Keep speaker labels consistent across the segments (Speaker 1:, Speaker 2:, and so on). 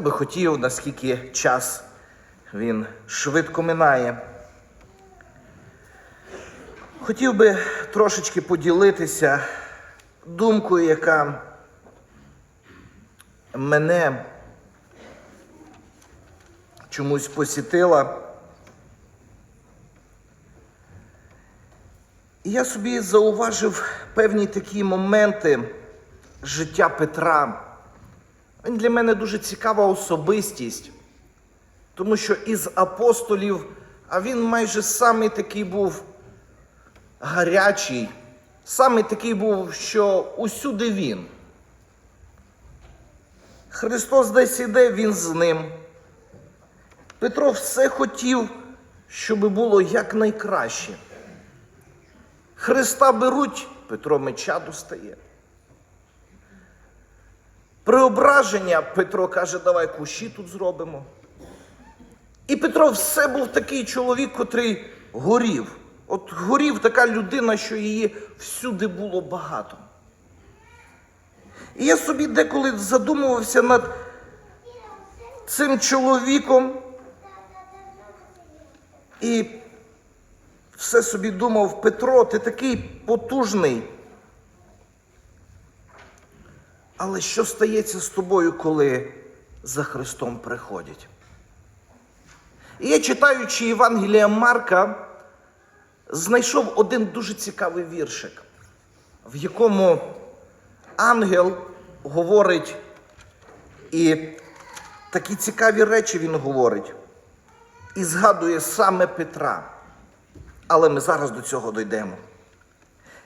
Speaker 1: Я би хотів, наскільки час він швидко минає. Хотів би трошечки поділитися думкою, яка мене чомусь посітила. І я собі зауважив певні такі моменти життя Петра. Він для мене дуже цікава особистість, тому що із апостолів, а він майже самий такий був гарячий, самий такий був, що усюди він. Христос десь іде, він з ним. Петро все хотів, щоб було якнайкраще. Христа беруть, Петро меча достає. Преображення Петро каже, давай кущі тут зробимо. І Петро все був такий чоловік, котрий горів. От горів така людина, що її всюди було багато. І я собі деколи задумувався над цим чоловіком і все собі думав, Петро, ти такий потужний. Але що стається з тобою, коли за Христом приходять? І я, читаючи Євангелія Марка, знайшов один дуже цікавий віршик, в якому ангел говорить, і такі цікаві речі він говорить, і згадує саме Петра. Але ми зараз до цього дійдемо.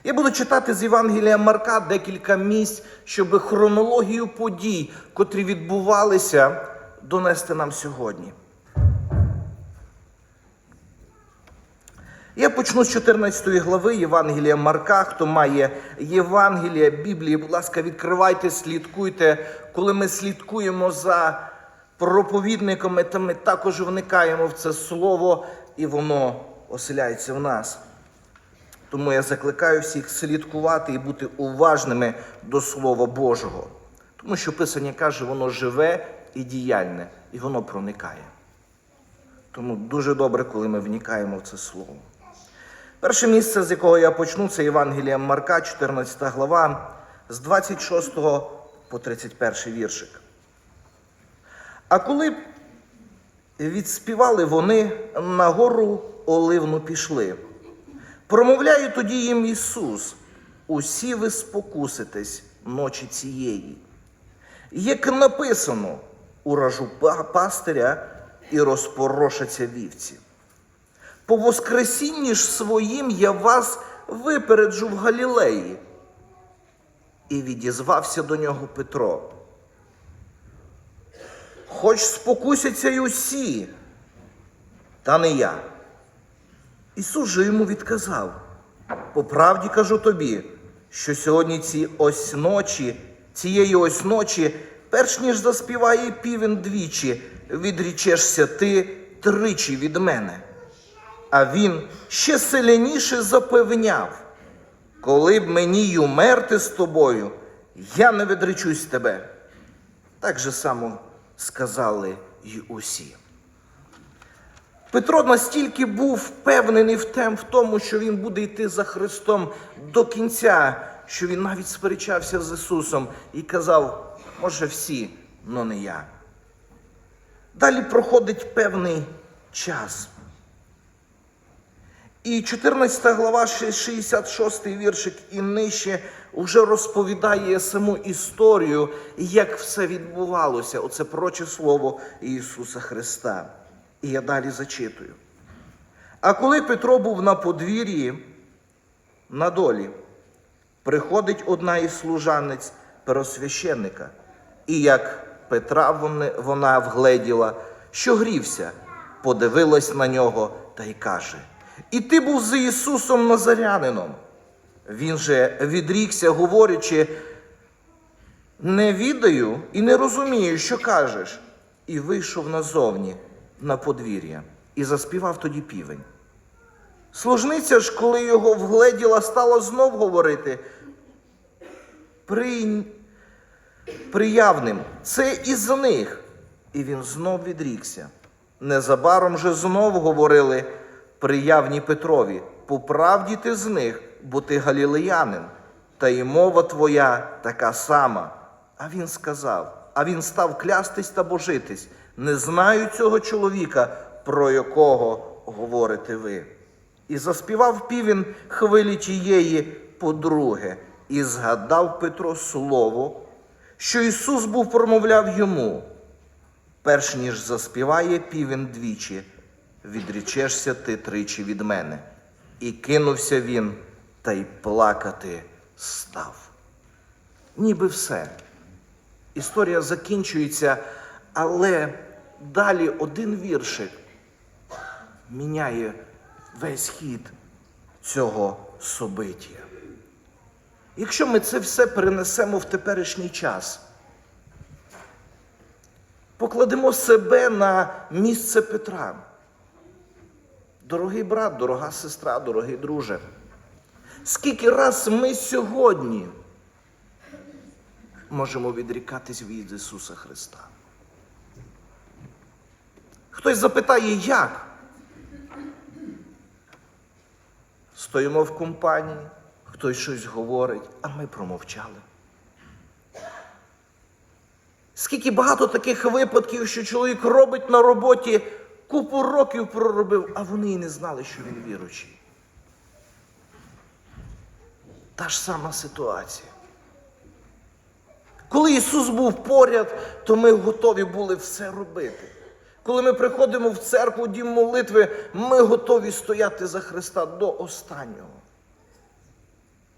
Speaker 1: Я буду читати з Євангелія Марка декілька місць, щоб хронологію подій, котрі відбувалися, донести нам сьогодні. Я почну з 14 глави Євангелія Марка. Хто має Євангелія, Біблії, будь ласка, відкривайте, слідкуйте. Коли ми слідкуємо за проповідниками, то ми також вникаємо в це слово, і воно оселяється в нас. Тому я закликаю всіх слідкувати і бути уважними до Слова Божого. Тому що Писання каже, воно живе і діяльне, і воно проникає. Тому дуже добре, коли ми вникаємо в це слово. Перше місце, з якого я почну, це Євангелія Марка, 14 глава, з 26 по 31 віршик. А коли відспівали вони, на гору Оливну пішли. Промовляє тоді їм Ісус, усі ви спокуситесь ночі цієї. Як написано, уражу пастиря і розпорошаться вівці. По воскресінні ж своїм я вас випереджу в Галілеї. І відізвався до нього Петро. Хоч спокусяться й усі, та не я. Ісус же йому відказав: по правді кажу тобі, що сьогодні ці ось ночі, цієї ось ночі, перш ніж заспіває півень двічі, відрічешся ти тричі від мене. А він ще сильніше запевняв, коли б мені й умерти з тобою, я не відречусь тебе. Так же само сказали й усі. Петро настільки був впевнений в тому, що він буде йти за Христом до кінця, що він навіть сперечався з Ісусом і казав, може всі, но не я. Далі проходить певний час. І 14 глава, 66 віршик і нижче вже розповідає саму історію, як все відбувалося. Оце проче слово Ісуса Христа. І я далі зачитую. А коли Петро був на подвір'ї, на долі, приходить одна із служанець первосвященника, і як Петра вона вгледіла, що грівся, подивилась на нього та й каже: І ти був з Ісусом Назарянином. Він же відрікся, говорячи, не відаю і не розумію, що кажеш. І вийшов назовні на подвір'я і заспівав тоді півень. Служниця ж, коли його вгледіла, стала знов говорити. При... Приявним, це із них. і він знов відрікся. Незабаром же знов говорили приявні Петрові: по правді ти з них, бо ти галілеянин, та й мова твоя така сама. А він сказав, а він став клястись та божитись. Не знаю цього чоловіка, про якого говорите ви. І заспівав півень хвилі тієї подруге, і згадав Петро слово, що Ісус був промовляв йому. Перш ніж заспіває півень двічі, відрічешся ти тричі від мене. І кинувся він, та й плакати став. Ніби все. Історія закінчується, але далі один віршик міняє весь хід цього собиття. Якщо ми це все перенесемо в теперішній час, покладемо себе на місце Петра. Дорогий брат, дорога сестра, дорогий друже, скільки раз ми сьогодні можемо відрікатись від Ісуса Христа? Хтось запитає, як? Стоїмо в компанії, хтось щось говорить, а ми промовчали. Скільки багато таких випадків, що чоловік робить на роботі, купу років проробив, а вони і не знали, що він віруючий. Та ж сама ситуація. Коли Ісус був поряд, то ми готові були все робити. Коли ми приходимо в церкву, дім молитви, ми готові стояти за Христа до останнього.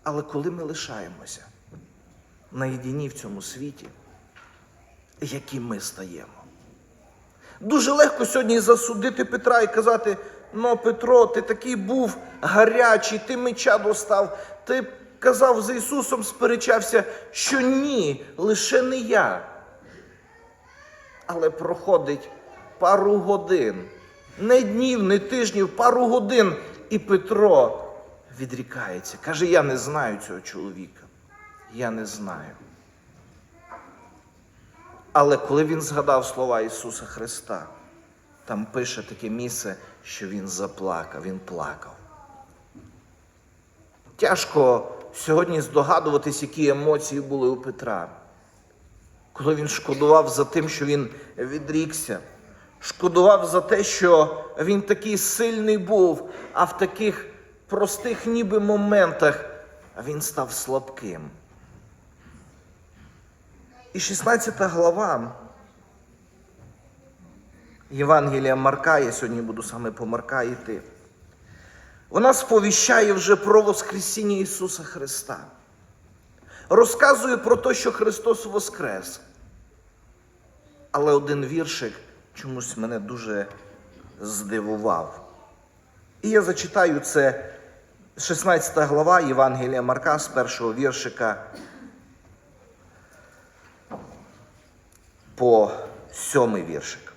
Speaker 1: Але коли ми лишаємося наєдині в цьому світі, які ми стаємо? Дуже легко сьогодні засудити Петра і казати: ну, Петро, ти такий був гарячий, ти меча достав, ти казав з Ісусом, сперечався, що ні, лише не я. Але проходить пару годин, не днів, не тижнів, пару годин, і Петро відрікається. Каже: Я не знаю цього чоловіка. Я не знаю. Але коли він згадав слова Ісуса Христа, там пише таке місце, що він заплакав, він плакав. Тяжко сьогодні здогадуватись, які емоції були у Петра. Коли він шкодував за тим, що він відрікся, шкодував за те, що він такий сильний був, а в таких простих ніби моментах він став слабким. І 16 глава Євангелія Марка, я сьогодні буду саме по Марка йти. Вона сповіщає вже про Воскресіння Ісуса Христа. Розказує про те, що Христос Воскрес. Але один віршик чомусь мене дуже здивував. І я зачитаю це 16 глава Євангелія Марка з першого віршика по сьомий віршик.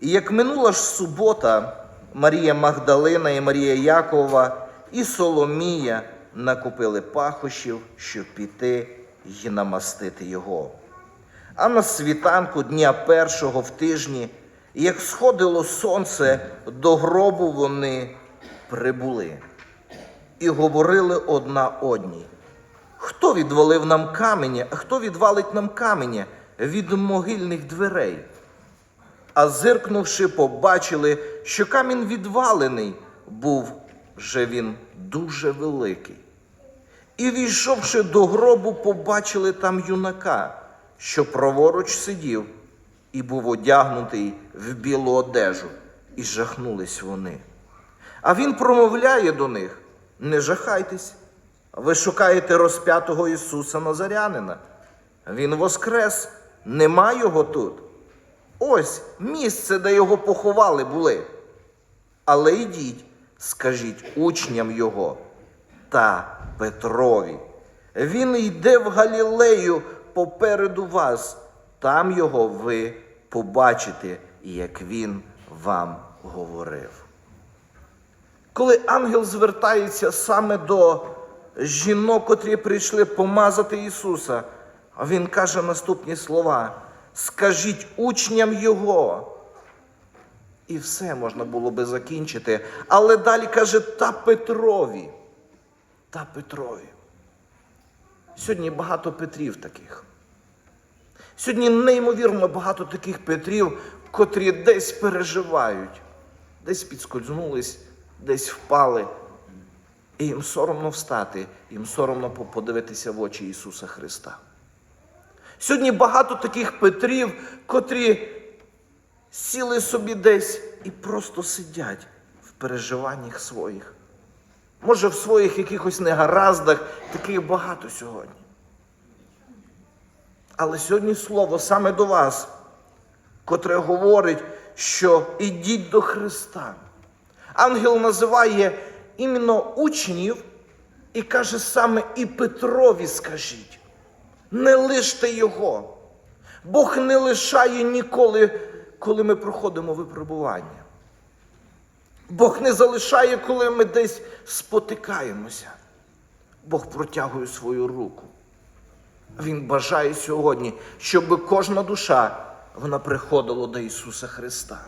Speaker 1: І як минула ж субота, Марія Магдалина і Марія Якова і Соломія накупили пахощів, щоб піти й намастити його. А на світанку дня першого в тижні, як сходило сонце, до гробу вони прибули і говорили одна одній. Хто відвалив нам каменя, а хто відвалить нам каменя від могильних дверей? А зиркнувши, побачили, що камінь відвалений, був же він дуже великий. І війшовши до гробу, побачили там юнака, що праворуч сидів, і був одягнутий в білу одежу, і жахнулись вони. А він промовляє до них: не жахайтесь, ви шукаєте розп'ятого Ісуса Назарянина. Він воскрес, нема його тут. Ось місце, де його поховали були. Але йдіть, скажіть учням його та Петрові. Він йде в Галілею попереду вас, там його ви побачите, як він вам говорив. Коли ангел звертається саме до жінок, котрі прийшли помазати Ісуса, а він каже наступні слова: скажіть учням Його. І все можна було би закінчити. Але далі каже, та Петрові. Та Петрові. Сьогодні багато Петрів таких. Сьогодні неймовірно багато таких Петрів, котрі десь переживають, десь підскользнулись, десь впали. І їм соромно встати, їм соромно подивитися в очі Ісуса Христа. Сьогодні багато таких Петрів, котрі сіли собі десь і просто сидять в переживаннях своїх. Може, в своїх якихось негараздах, таких багато сьогодні. Але сьогодні слово саме до вас, котре говорить, що ідіть до Христа. Ангел називає іменно учнів і каже саме і Петрові скажіть. Не лиште його. Бог не лишає ніколи, коли ми проходимо випробування. Бог не залишає, коли ми десь спотикаємося. Бог протягує свою руку. Він бажає сьогодні, щоб кожна душа вона приходила до Ісуса Христа.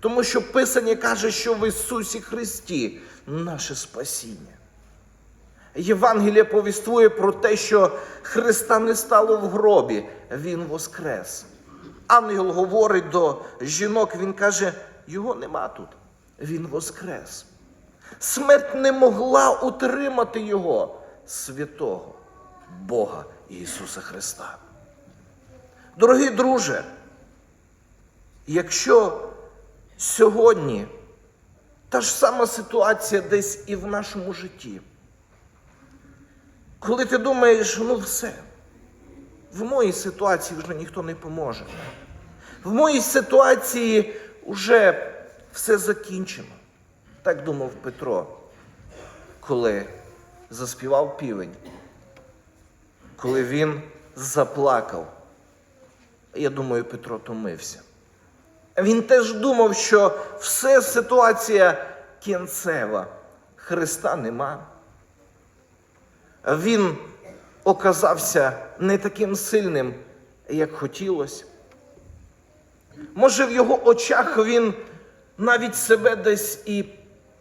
Speaker 1: Тому що Писання каже, що в Ісусі Христі наше спасіння. Євангеліє повіствує про те, що Христа не стало в гробі, Він воскрес. Ангел говорить до жінок, він каже, його нема тут. Він воскрес. Смерть не могла утримати його, святого Бога Ісуса Христа. Дорогий друже, якщо сьогодні та ж сама ситуація десь і в нашому житті, коли ти думаєш, ну все, в моїй ситуації вже ніхто не поможе. В моїй ситуації вже все закінчено. Так думав Петро, коли заспівав півень, коли він заплакав. Я думаю, Петро томився. Він теж думав, що все ситуація кінцева, Христа нема. Він оказався не таким сильним, як хотілося. Може, в його очах він навіть себе десь і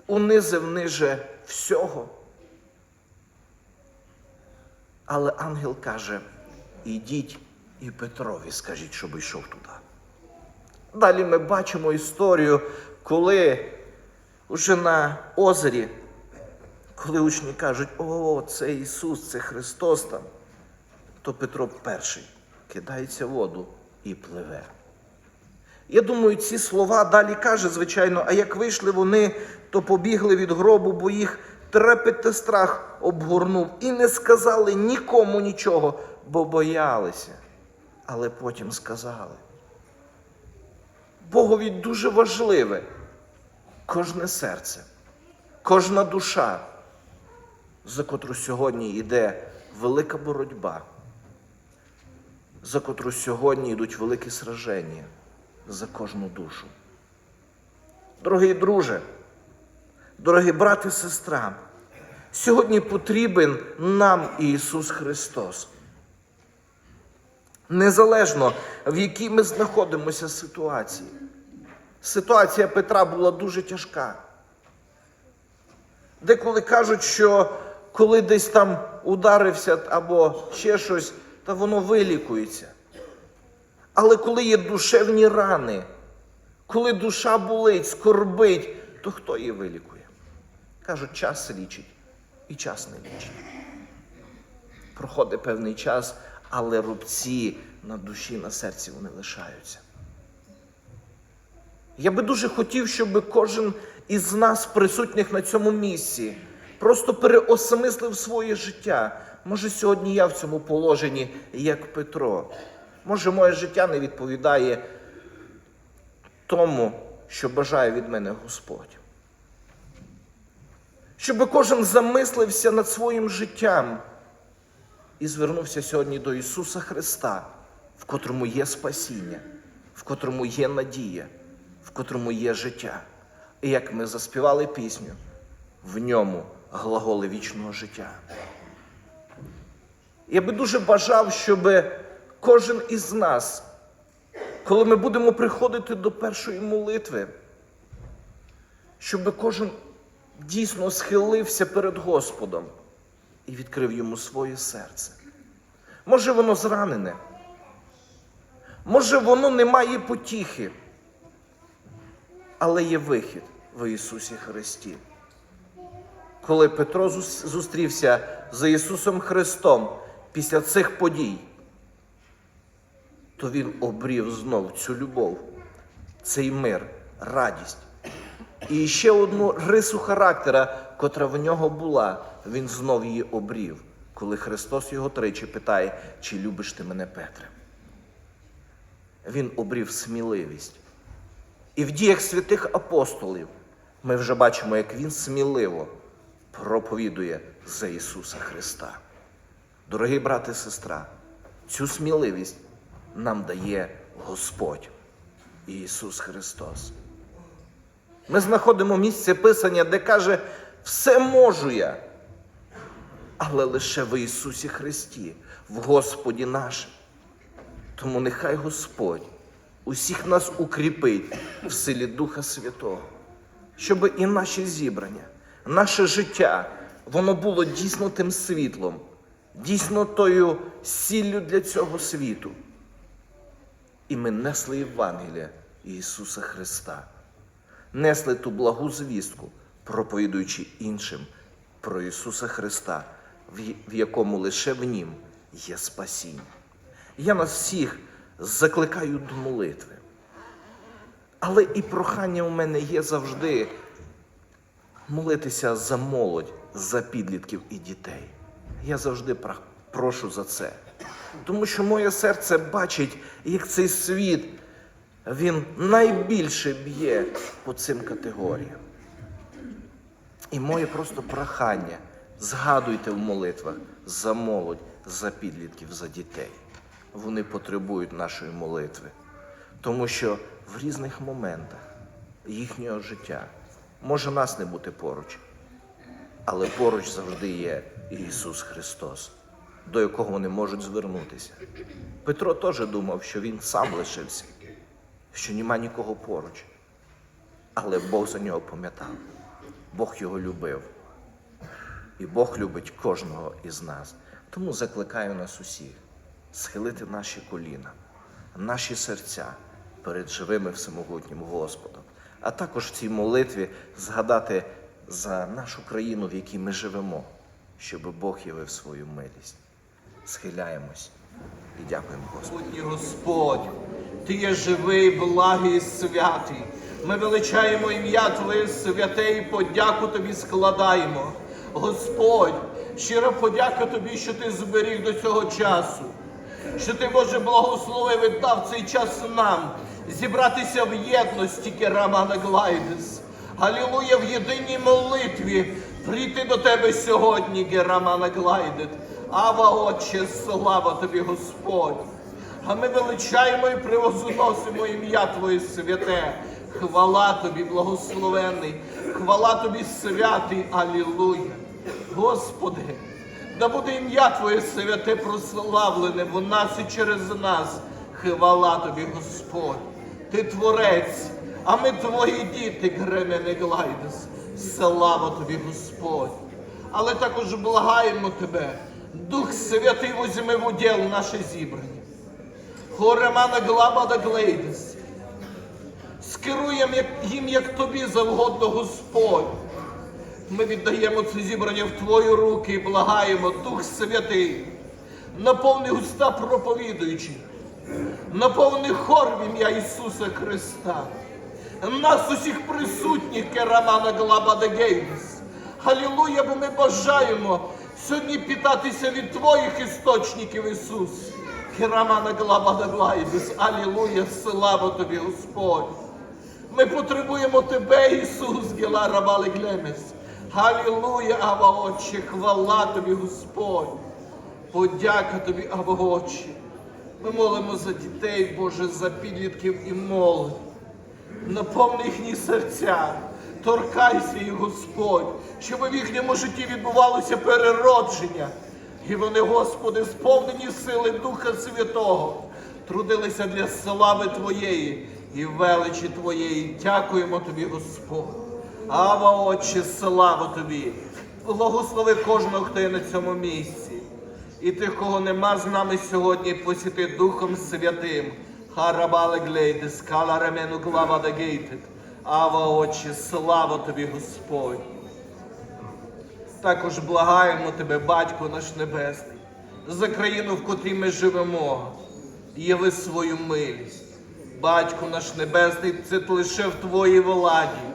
Speaker 1: унизив ниже всього. Але ангел каже: ідіть і Петрові скажіть, щоб йшов туди. Далі ми бачимо історію, коли вже на озері, коли учні кажуть, о, це Ісус, це Христос там, то Петро перший кидається в воду і пливе. Я думаю, ці слова далі каже, звичайно, а як вийшли вони, то побігли від гробу, бо їх трепет страх обгорнув і не сказали нікому нічого, бо боялися. Але потім сказали. Богові дуже важливе кожне серце, кожна душа, за котру сьогодні йде велика боротьба, за котру сьогодні йдуть великі сраження за кожну душу. Дорогий друже, дорогі брати і сестра, сьогодні потрібен нам Ісус Христос. Незалежно, в якій ми знаходимося ситуації. Ситуація Петра була дуже тяжка. Деколи кажуть, що коли десь там ударився або ще щось, то воно вилікується. Але коли є душевні рани, коли душа болить, скорбить, то хто її вилікує? Кажуть, час лічить і час не лічить. Проходить певний час, але рубці на душі, на серці вони лишаються. Я би дуже хотів, щоб кожен із нас, присутніх на цьому місці, просто переосмислив своє життя. Може, сьогодні я в цьому положенні, як Петро. Може, моє життя не відповідає тому, що бажає від мене Господь. Щоб кожен замислився над своїм життям і звернувся сьогодні до Ісуса Христа, в котрому є спасіння, в котрому є надія, в котрому є життя. І як ми заспівали пісню, в ньому глаголи вічного життя. Я би дуже бажав, щоб кожен із нас, коли ми будемо приходити до першої молитви, щоб кожен дійсно схилився перед Господом і відкрив йому своє серце. Може, воно зранене, може, воно не має потіхи, але є вихід в Ісусі Христі. Коли Петро зустрівся з Ісусом Христом після цих подій, то він обрів знов цю любов, цей мир, радість. І ще одну рису характера, котра в нього була, він знов її обрів, коли Христос його тричі питає, чи любиш ти мене, Петре? Він обрів сміливість. І в діях святих апостолів ми вже бачимо, як він сміливо проповідує за Ісуса Христа. Дорогі брати і сестра, цю сміливість нам дає Господь Ісус Христос. Ми знаходимо місце Писання, де каже, все можу я, але лише в Ісусі Христі, в Господі нашим. Тому нехай Господь усіх нас укріпить в силі Духа Святого, щоб і наші зібрання, наше життя, воно було дійсно тим світлом, дійсно тою сіллю для цього світу. І ми несли Євангелія Ісуса Христа, несли ту благу звістку, проповідуючи іншим про Ісуса Христа, в якому лише в Нім є спасіння. Я нас всіх закликаю до молитви. Але і прохання у мене є завжди молитися за молодь, за підлітків і дітей. Я завжди прошу за це. Тому що моє серце бачить, як цей світ він найбільше б'є по цим категоріям. І моє просто прохання. Згадуйте в молитвах за молодь, за підлітків, за дітей. Вони потребують нашої молитви. Тому що в різних моментах їхнього життя може нас не бути поруч, але поруч завжди є Ісус Христос, до якого вони можуть звернутися. Петро теж думав, що він сам лишився, що нема нікого поруч. Але Бог за нього пам'ятав, Бог його любив. І Бог любить кожного із нас. Тому закликаю нас усіх схилити наші коліна, наші серця перед живим і всемогутнім Господом, а також в цій молитві згадати за нашу країну, в якій ми живемо, щоб Бог явив свою милість. Схиляємось і дякуємо Господу.
Speaker 2: Господь, Ти є живий, благий святий. Ми величаємо ім'я Твоє святе і подяку Тобі складаємо. Господь, щира подяка Тобі, що Ти зберіг до цього часу, що Ти, Боже, благословив і дав цей час нам зібратися в єдності Керамана Глайдес. Алілуя в єдиній молитві прийти до Тебе сьогодні, Герамана Глайдет. Ава, Отче, слава Тобі, Господь. А ми величаємо і превозносимо ім'я Твоє святе. Хвала Тобі, благословенний, хвала Тобі святий, Алілуя. Господи, да буде ім'я Твоє святе прославлене в нас і через нас. Хвала Тобі, Господь. Ти творець, а ми твої діти, Гремене Глайдес. Слава Тобі, Господь. Але також благаємо Тебе, Дух Святий возьми в уділ наше зібрання. Хоремана глаба да глейдес. Скеруємо їм, як тобі завгодно, Господь. Ми віддаємо це зібрання в Твої руки і благаємо, Дух Святий, наповни уста проповідуючи, наповни хор в ім'я Ісуса Христа. Нас усіх присутніх Керамана Глаба де Гейдес. Халілуя, бо ми бажаємо сьогодні питатися від Твоїх істочників, Ісус. Де Глайдес. Алілуя, слава Тобі, Господь. Ми потребуємо Тебе, Ісус, Гела Равали Глемес. Алілуя, Ава Отче, хвала Тобі, Господь. Подяка Тобі, Ава Отче. Ми молимо за дітей, Боже, за підлітків і молодь. Наповни їхні серця, торкайся їх, Господь, щоб в їхньому житті відбувалося переродження. І вони, Господи, сповнені сили Духа Святого, трудилися для слави Твоєї і величі Твоєї. Дякуємо Тобі, Господь. Ава, Отче, слава Тобі. Благослови кожного, хто є на цьому місці. І тих, кого нема з нами сьогодні, посіти Духом Святим. Харабале скала ремену глава да гейтет. Ава, Отче, слава Тобі, Господь. Також благаємо Тебе, Батько наш Небесний, за країну, в котрій ми живемо. Яви свою милість. Батько наш Небесний, це лише в Твоїй владі.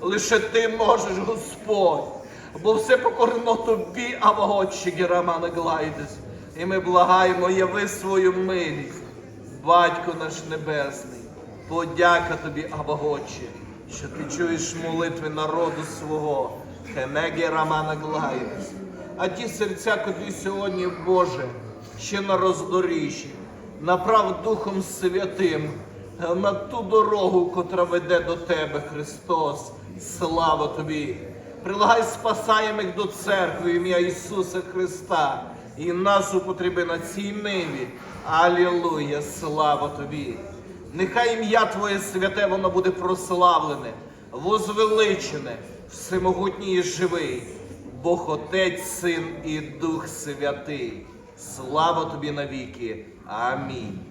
Speaker 2: Лише Ти можеш, Господь, бо все покорено Тобі, а Отче Герамана Глайдес. І ми благаємо, яви свою милість. Батько наш Небесний, подяка тобі, Абагочі, що ти чуєш молитви народу свого, Хемегі Рамана Глайдес. А ті серця, котрі сьогодні, Боже, ще на роздоріжжі, направ Духом Святим на ту дорогу, котра веде до Тебе, Христос. Слава Тобі! Прилагай спасаємих до церкви ім'я Ісуса Христа і нас употреби на цій ниві. Алілуя, слава тобі! Нехай ім'я Твоє святе, воно буде прославлене, возвеличене, всемогутній і живий, Бог Отець, Син і Дух Святий. Слава тобі навіки. Амінь.